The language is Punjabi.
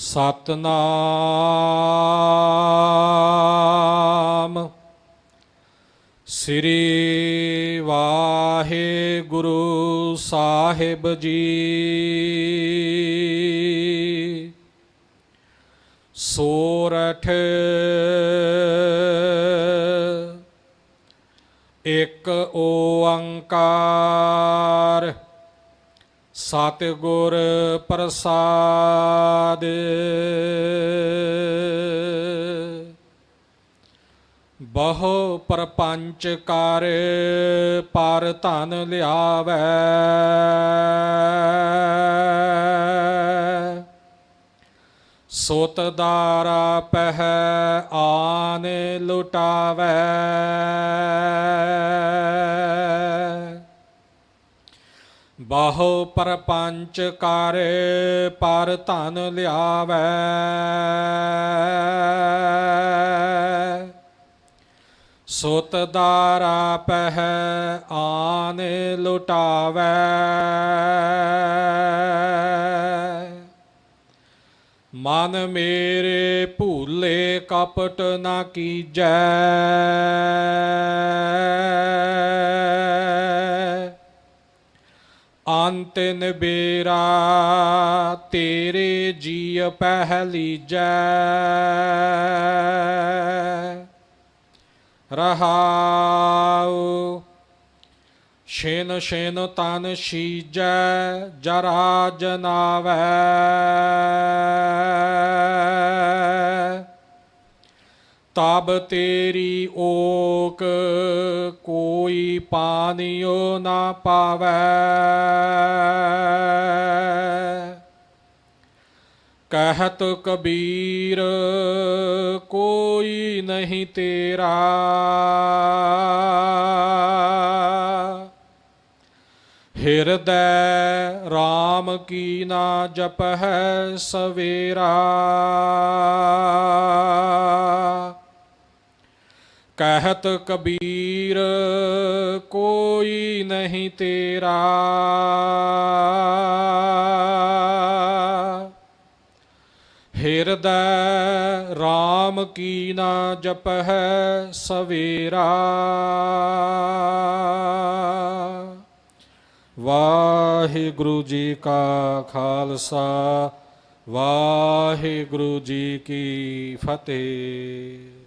ਸਤਨਾਮ। ਸ੍ਰੀ ਵਾਹਿਗੁਰੂ ਸਾਹਿਬ ਜੀ। ਸੋਰਠ ਇੱਕ ਓੰਕਾਰ ਸਤਿਗੁਰ ਪ੍ਰਸਾਦ। ਬਹੁ ਪਰਪੰਚ ਕਰ ਪਰ ਧਨ ਲਿਆਵੈ। ਸੋਤ ਦਾਰਾ ਪਹਿ ਆਨ ਲੁਟਾਵੈ। ਬਹੁ ਪਰਪੰਚ ਕਰ ਪਰ ਧਨ ਲਿਆਵੈ। ਸੁਤ ਦਾਰਾ ਪਹਿ ਆਨ ਲੁਟਾਵੈ। ਮਨ ਮੇਰੇ ਭੂਲੇ ਕਪਟ ਨਾ ਕੀਜੈ। ਅੰਤਿਨ ਬੇਰਾ ਤੇਰੇ ਜੀ। ਪਹਿਲੀਜੈ ਰਹਾਉ ਸ਼ੇਨ ਸ਼ੇਨ ਤਨ ਸੀਜੈ ਜਰਾ ਜਨਾਵੈ। ਤਬ ਤੇਰੀ ਓਕ ਕੋਈ ਪਾਨਿਓ ਨਾ ਪਾਵੈ। ਕਹਿਤ ਕਬੀਰ, ਕੋਈ ਨਹੀਂ ਤੇਰਾ। ਹਿਰਦੈ RAM ਕੀ ਨਾ ਜਪਹਿ ਸਵੇਰਾ। ਕਹਿਤ ਕਬੀਰ, ਕੋਈ ਨਹੀਂ ਤੇਰਾ। ਹਿਰਦੈ RAM ਕੀ ਨਾ ਜਪਹਿ ਸਵੇਰਾ। ਵਾਹਿਗੁਰੂ ਜੀ ਕਾ ਖਾਲਸਾ, ਵਾਹਿਗੁਰੂ ਜੀ ਕੀ ਫਤਿਹ।